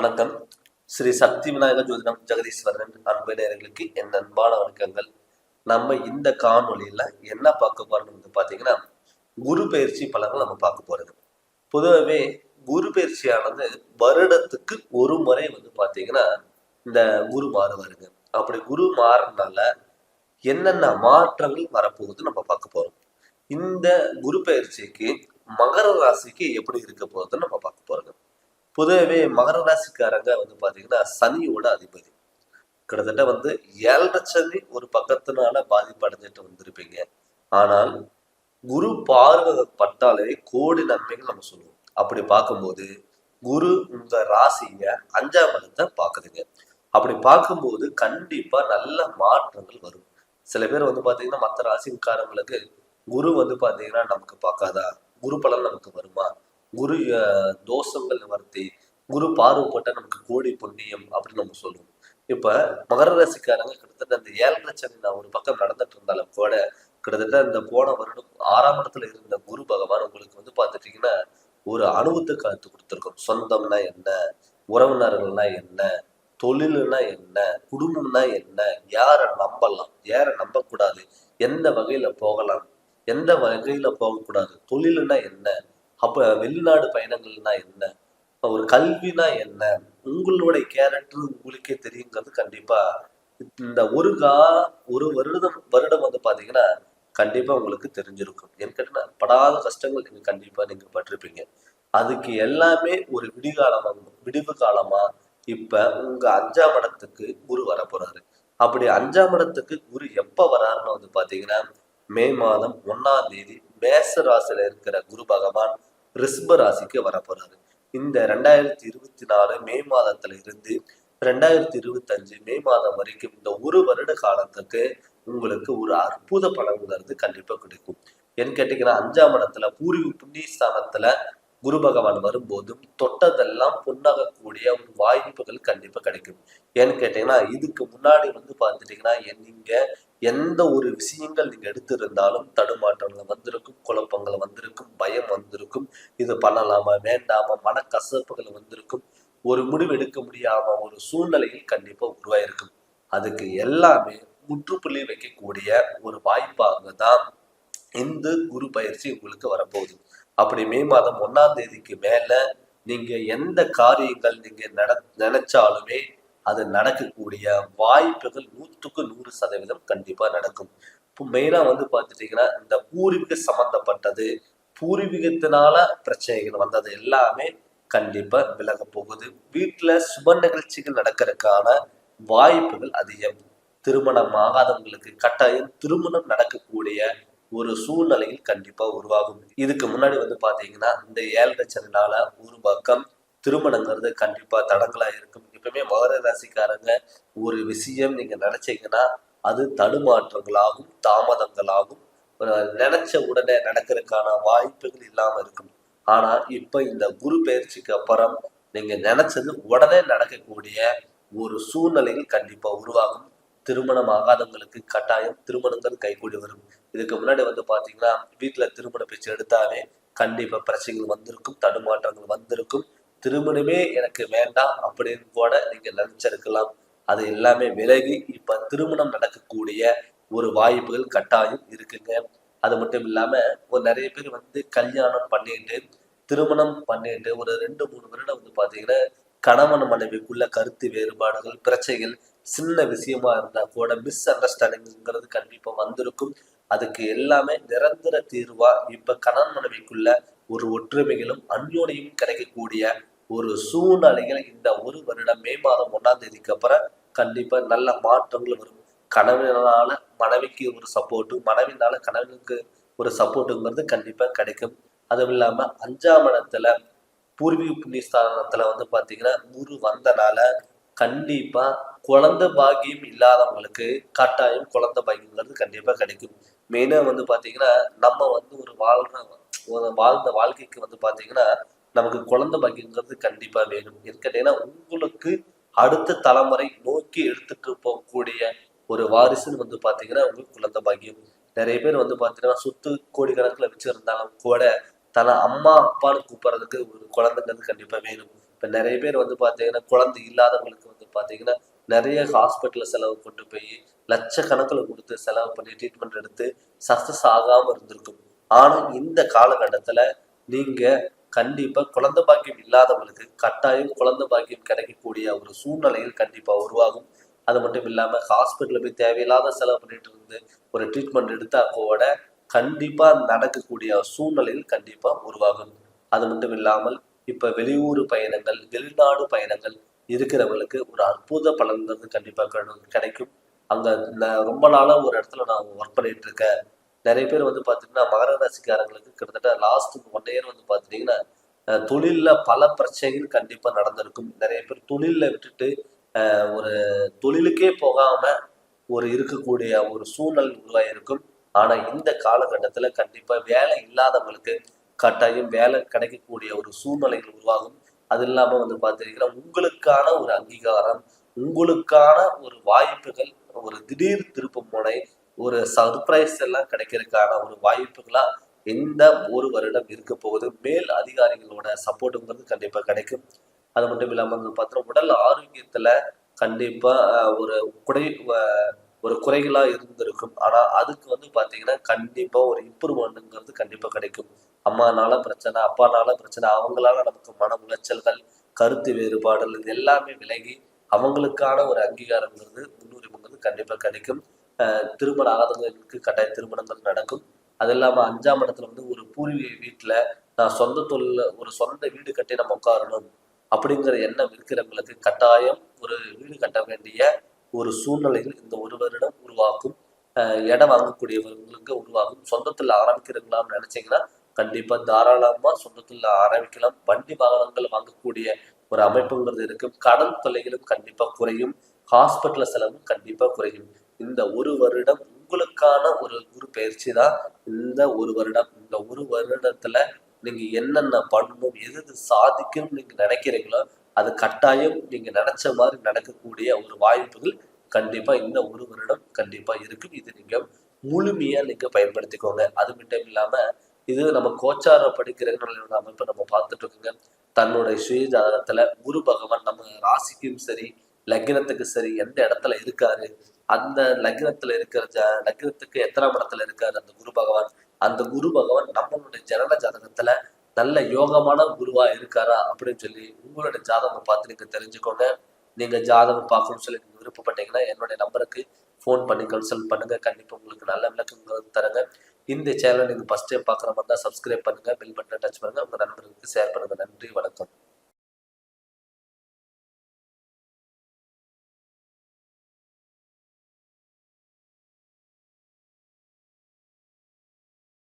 வணக்கம். ஸ்ரீ சக்தி விநாயகர் ஜோதிடம் ஜெகதீஸ்வரன் அன்பு நேயர்களுக்கு என் அன்பான வணக்கங்கள். நம்ம இந்த காணொலியில என்ன பார்க்க போறோம்னு வந்து பாத்தீங்கன்னா குரு பயிற்சி பலன்கள் நம்ம பார்க்க போறது. பொதுவாகவே குரு பயிற்சியானது வருடத்துக்கு ஒரு முறை வந்து பாத்தீங்கன்னா இந்த குரு மாறுவாருங்க. அப்படி குரு மாறினால என்னென்ன மாற்றங்கள் வரப்போகுது நம்ம பார்க்க போறோம். இந்த குரு பயிற்சிக்கு மகர ராசிக்கு எப்படி இருக்க போகுதுன்னு நம்ம பொதுவே மகர ராசிக்காரங்க வந்து பாத்தீங்கன்னா சனியோட அதிபதி. கிட்டத்தட்ட வந்து ஏழரை சனி ஒரு பக்கத்தினால பாதிப்பு அடைஞ்சிட்டு வந்திருப்பீங்க. ஆனால் குரு பார்வை பட்டாலே கோடி நன்மைகள் நம்ம சொல்லுவோம். அப்படி பார்க்கும்போது குரு உங்க ராசிய அஞ்சாம் இடத்தை பாக்குதுங்க அப்படி பார்க்கும்போது கண்டிப்பா நல்ல மாற்றங்கள் வரும். சில பேர் வந்து பாத்தீங்கன்னா மற்ற ராசிக்காரங்களுக்கு குரு வந்து பாத்தீங்கன்னா நமக்கு பார்க்காதா? குரு பலன் நமக்கு வருமா? குரு தோஷங்கள் நிவர்த்தி குரு பார்வைப்பட்ட நமக்கு கோடி புண்ணியம் அப்படின்னு நம்ம சொல்லுவோம் இப்ப மகர ராசிக்காரங்க கிட்டத்தட்ட அந்த ஏழரை சனி ஒரு பக்கம் நடந்துட்டு இருந்தாலும் கூட கிட்டத்தட்ட இந்த போன வருடம் ஆறாம் இடத்துல இருந்த குரு பகவான் உங்களுக்கு வந்து பார்த்துட்டீங்கன்னா ஒரு அனுபவத்தை கருத்து கொடுத்துருக்கோம். சொந்தம்னா என்ன உறவினர்கள்னா என்ன தொழில்னா என்ன குடும்பம்னா என்ன யாரை நம்பலாம் யாரை நம்பக்கூடாது எந்த வகையில போகலாம் எந்த வகையில போகக்கூடாது தொழில்னா என்ன அப்ப வெளிநாடு பயணங்கள்னா என்ன? ஒரு கல்வினா என்ன? உங்களுடைய கேரக்டர் உங்களுக்கே தெரியுங்கிறது கண்டிப்பா இந்த ஒரு கா ஒரு வருடம் வருடம் வந்து பாத்தீங்கன்னா கண்டிப்பா உங்களுக்கு தெரிஞ்சிருக்கும். ஏன்னு கேட்டீங்கன்னா படாத கஷ்டங்கள் நீங்க கண்டிப்பா நீங்க பட்டிருப்பீங்க. அதுக்கு எல்லாமே ஒரு விடிகாலமா விடிவு காலமா இப்ப உங்க அஞ்சாம் இடத்துக்கு குரு வர போறாரு அப்படி அஞ்சாம் இடத்துக்கு குரு எப்ப வராருன்னு வந்து பாத்தீங்கன்னா மே மாதம் ஒன்னாம் தேதி மேச ராசியில இருக்கிற குரு பகவான் ரிஷப ராசிக்கு வர போறாரு இந்த ரெண்டாயிரத்தி இருபத்தி நாலு மே மாதத்துல இருந்து ரெண்டாயிரத்தி இருபத்தஞ்சு மே மாதம் வரைக்கும் இந்த ஒரு வருட காலத்துக்கு உங்களுக்கு ஒரு அற்புத பலன்கிறது கண்டிப்பா கிடைக்கும். ஏன்னு கேட்டீங்கன்னா அஞ்சாம் இடத்துல பூர்வீக புண்ணிய ஸ்தானத்துல குரு பகவான் வரும்போதும் தொட்டதெல்லாம் பொன்னாகக்கூடிய வாய்ப்புகள் கண்டிப்பா கிடைக்கும். ஏன்னு கேட்டீங்கன்னா இதுக்கு முன்னாடி வந்து பார்த்துட்டீங்கன்னா நீங்க எந்த ஒரு விஷயங்கள் நீங்க எடுத்திருந்தாலும் தடுமாற்றங்கள் வந்திருக்கும் குழப்பங்கள் வந்திருக்கும் பயம் வந்திருக்கும். இது பண்ணலாமா வேண்டாமா மனக்கசப்புகள் வந்திருக்கும். ஒரு முடிவு எடுக்க முடியாம ஒரு சூழ்நிலையில் கண்டிப்பா உருவாயிருக்கும். அதுக்கு எல்லாமே முற்றுப்புள்ளி வைக்கக்கூடிய ஒரு வாய்ப்பாக தான் இந்த குரு பயிற்சி உங்களுக்கு வரப்போகுது. அப்படி மே மாதம் ஒன்னாம் தேதிக்கு மேல நீங்க எந்த காரியங்கள் நீங்க நட நினைச்சாலுமே அது நடக்கக்கூடிய வாய்ப்புகள் நூற்றுக்கு நூறு சதவீதம் கண்டிப்பா நடக்கும். இப்போ மெயினா வந்து பார்த்துட்டீங்கன்னா இந்த பூர்வீக சம்பந்தப்பட்டது பூர்வீகத்தினால பிரச்சனைகள் வந்தது எல்லாமே கண்டிப்பா விலக போகுது. வீட்டுல சுப நிகழ்ச்சிகள் நடக்கிறதுக்கான வாய்ப்புகள் அதிகம். திருமணம் ஆகாதவங்களுக்கு கட்டாயம் திருமணம் நடக்கக்கூடிய ஒரு சூழ்நிலையில் கண்டிப்பா உருவாகும். இதுக்கு முன்னாடி வந்து பாத்தீங்கன்னா இந்த ஏழரை சனினால ஒரு பக்கம் திருமணங்கிறது கண்டிப்பாக தடங்களாக இருக்கும். எப்பவுமே மகர ராசிக்காரங்க ஒரு விஷயம் நீங்கள் நினச்சிங்கன்னா அது தடுமாற்றங்களாகும் தாமதங்களாகும். நினச்ச நினைச்ச உடனே நடக்கிறதுக்கான வாய்ப்புகள் இல்லாமல் இருக்கும். ஆனால் இப்போ இந்த குரு பயிற்சிக்கு அப்புறம் நீங்கள் நினைச்சது உடனே நடக்கக்கூடிய ஒரு சூழ்நிலையில் கண்டிப்பாக உருவாகும். திருமணம் ஆகாதவங்களுக்கு கட்டாயம் திருமணங்கள் கைகூடி வரும். இதுக்கு முன்னாடி வந்து பார்த்தீங்கன்னா வீட்டில் திருமண பேச்சு எடுத்தாலே கண்டிப்பாக பிரச்சனைகள் வந்திருக்கும் தடுமாற்றங்கள் வந்திருக்கும். திருமணமே எனக்கு வேண்டாம் அப்படின்னு கூட நீங்க நினைச்சிருக்கலாம் அது எல்லாமே விலகி இப்ப திருமணம் நடக்கக்கூடிய ஒரு வாய்ப்புகள் கட்டாயம் இருக்குங்க. அது மட்டும் இல்லாம ஒரு நிறைய பேர் வந்து கல்யாணம் பண்ணிட்டு திருமணம் பண்ணிட்டு ஒரு ரெண்டு மூணு வருடம் வந்து பாத்தீங்கன்னா கணவன் மனைவிக்குள்ள கருத்து வேறுபாடுகள் பிரச்சனைகள் சின்ன விஷயமா இருந்தா கூட மிஸ் அண்டர்ஸ்டாண்டிங்கிறது கண்டிப்பா வந்திருக்கும். அதுக்கு எல்லாமே நிரந்தர தீர்வா இப்ப கணவன் மனைவிக்குள்ள ஒரு ஒற்றுமைகளும் அந்யோன்யமும் கிடைக்கக்கூடிய ஒரு சூழ்நிலைகள் இந்த ஒரு வருடம் மே மாதம் ஒன்றாம் தேதிக்கு அப்புறம் கண்டிப்பா நல்ல மாற்றங்கள் வரும். கணவனால மனைவிக்கு ஒரு சப்போர்ட்டு மனைவினால கணவனுக்கு ஒரு சப்போர்ட்டுங்கிறது கண்டிப்பா கிடைக்கும். அதுவும் இல்லாம அஞ்சாம் இடத்துல பூர்வீக புண்ணியஸ்தானத்துல வந்து பாத்தீங்கன்னா குரு வந்தனால கண்டிப்பா குழந்தை பாக்கியம் இல்லாதவங்களுக்கு கட்டாயம் குழந்தை பாக்கியங்கிறது கண்டிப்பா கிடைக்கும். மெயினா வந்து பாத்தீங்கன்னா நம்ம வந்து ஒரு வாழ்ற வாழ்ந்த வாழ்க்கைக்கு வந்து பாத்தீங்கன்னா நமக்கு குழந்தை பாக்கியங்கிறது கண்டிப்பா வேணும். ஏன்னு உங்களுக்கு அடுத்த தலைமுறை நோக்கி எடுத்துட்டு போகக்கூடிய ஒரு வாரிசுன்னு வந்து பாத்தீங்கன்னா உங்களுக்கு குழந்தை பாக்கியம். நிறைய பேர் வந்து பாத்தீங்கன்னா சொத்து கோடி கணக்குல வச்சிருந்தாலும் கூட தன அம்மா அப்பான்னு கூப்பிடுறதுக்கு ஒரு குழந்தைங்கிறது கண்டிப்பா வேணும். இப்போ நிறைய பேர் வந்து பார்த்தீங்கன்னா குழந்தை இல்லாதவங்களுக்கு வந்து பார்த்தீங்கன்னா நிறைய ஹாஸ்பிட்டலில் செலவு கொண்டு போய் லட்சக்கணக்கில் கொடுத்து செலவு பண்ணி ட்ரீட்மெண்ட் எடுத்து சக்சஸ் ஆகாமல் இருந்திருக்கும். ஆனால் இந்த காலகட்டத்துல நீங்க கண்டிப்பாக குழந்தை பாக்கியம் இல்லாதவங்களுக்கு கட்டாயம் குழந்தை பாக்கியம் கிடைக்கக்கூடிய ஒரு சூழ்நிலையில் கண்டிப்பாக உருவாகும். அது மட்டும் இல்லாமல் ஹாஸ்பிட்டலில் போய் தேவையில்லாத செலவு பண்ணிட்டு இருந்து ஒரு ட்ரீட்மெண்ட் எடுத்தா கூட கண்டிப்பாக நடக்கக்கூடிய சூழ்நிலையில் கண்டிப்பாக உருவாகும். அது மட்டும் இல்லாமல் இப்போ வெளியூர் பயணங்கள் வெளிநாடு பயணங்கள் இருக்கிறவங்களுக்கு ஒரு அற்புத பலன் கண்டிப்பாக கிடைக்கும். அங்கே ரொம்ப நாளாக ஒரு இடத்துல நான் ஒர்க் பண்ணிட்டு இருக்கேன். நிறைய பேர் வந்து பார்த்தீங்கன்னா மகர ராசிக்காரங்களுக்கு கிட்டத்தட்ட லாஸ்ட் ஒன் இயர் வந்து பார்த்தீங்கன்னா தொழிலில் பல பிரச்சனைகள் கண்டிப்பாக நடந்திருக்கும். நிறைய பேர் தொழிலில் விட்டுட்டு ஒரு தொழிலுக்கே போகாமல் ஒரு இருக்கக்கூடிய ஒரு சூழ்நிலை உருவாயிருக்கும். ஆனால் இந்த காலகட்டத்தில் கண்டிப்பாக வேலை இல்லாதவங்களுக்கு கட்டாயம் வேலை கிடைக்கக்கூடிய ஒரு சூழ்நிலைகள் உருவாகும். அது இல்லாமல் வந்து பார்த்தீங்கன்னா உங்களுக்கான ஒரு அங்கீகாரம் உங்களுக்கான ஒரு வாய்ப்புகள் ஒரு திடீர் திருப்பு முனை ஒரு சர்ப்ரைஸ் எல்லாம் கிடைக்கிறதுக்கான ஒரு வாய்ப்புகளா இந்த ஒரு வருடம் இருக்க போகுது. மேல் அதிகாரிகளோட சப்போர்ட்டுங்கிறது கண்டிப்பா கிடைக்கும். அது மட்டும் இல்லாம வந்து உடல் ஆரோக்கியத்துல கண்டிப்பா ஒரு குறை ஒரு குறைகளா இருந்திருக்கும். ஆனா அதுக்கு வந்து பாத்தீங்கன்னா கண்டிப்பா ஒரு இம்ப்ரூவ்மெண்ட்ங்கிறது கண்டிப்பா கிடைக்கும். அம்மானால பிரச்சனை அப்பானால பிரச்சனை அவங்களால நமக்கு மன உளைச்சல்கள் கருத்து வேறுபாடுகள் இது எல்லாமே விலகி அவங்களுக்கான ஒரு அங்கீகாரங்கிறது முன்னுரிமைங்கிறது கண்டிப்பா கிடைக்கும். திருமண திருமணம் ஆகாதவங்களுக்கு கட்டாய திருமணங்கள் நடக்கும். அது இல்லாம அஞ்சாம் இடத்துல வந்து ஒரு பூர்வீக வீட்டுல நான் சொந்த தொழில ஒரு சொந்த வீடு கட்டி நம்ம உட்காரணும் அப்படிங்கிற எண்ணம் இருக்கிறவங்களுக்கு கட்டாயம் ஒரு வீடு கட்ட வேண்டிய ஒரு சூழ்நிலைகள் இந்த ஒரு வருடம் உருவாக்கும். இடம் வாங்கக்கூடியவர்களுக்கு உருவாகும். சொந்தத்தில் ஆரம்பிக்கிறீங்களான்னு நினைச்சீங்கன்னா கண்டிப்பா தாராளமா சொந்தத்தில் ஆரம்பிக்கலாம். வண்டி வாகனங்கள் வாங்கக்கூடிய ஒரு அமைப்புங்கிறது இருக்கும். கடன் தொல்லைகளும் கண்டிப்பா குறையும். ஹாஸ்பிட்டல் செலவும் கண்டிப்பா குறையும். இந்த ஒரு வருடம் உங்களுக்கான ஒரு குரு பயிற்சி தான் இந்த ஒரு வருடம் இந்த ஒரு வருடத்துல நீங்க என்னென்ன பண்ணணும் எது எது சாதிக்கணும்னு நீங்க நினைக்கிறீங்களோ அது கட்டாயம் நீங்க நினைச்ச மாதிரி நடக்கக்கூடிய ஒரு வாய்ப்புகள் கண்டிப்பா இந்த ஒரு வருடம் கண்டிப்பா இருக்கும். இது நீங்க முழுமையா நீங்க பயன்படுத்திக்கோங்க. அது மட்டும் இல்லாம இது நம்ம கோச்சார படிக்கிறவங்களோட அமைப்பை நம்ம பார்த்துட்டு இருக்கோங்க. தன்னுடைய சுயஜாதகத்துல குரு பகவான் நம்ம ராசிக்கும் சரி லக்னத்துக்கு சரி எந்த இடத்துல இருக்காரு அந்த லக்னத்துல இருக்கிற ஜ லக்னத்துக்கு எத்தனாம் இடத்துல இருக்காரு அந்த குரு பகவான்? அந்த குரு பகவான் நம்மளுடைய ஜனன ஜாதகத்துல நல்ல யோகமான குருவா இருக்காரா அப்படின்னு சொல்லி உங்களுடைய ஜாதகம் பார்த்து நீங்க தெரிஞ்சுக்கோங்க. நீங்க ஜாதகம் பார்க்கணும்னு சொல்லி நீங்க விருப்பப்பட்டீங்கன்னா என்னுடைய நம்பருக்கு ஃபோன் பண்ணி கன்சல்ட் பண்ணுங்க. கண்டிப்பா உங்களுக்கு நல்ல விளக்கங்கள் தருங்க. இந்த சேனலை நீங்க ஃபர்ஸ்ட் டைம் பாக்குற மாதிரி தான் சப்ஸ்கிரைப் பண்ணுங்க. பில் பட்டனை டச் பண்ணுங்க. உங்க நண்பர்களுக்கு ஷேர் பண்ணுங்க. நன்றி வணக்கம்.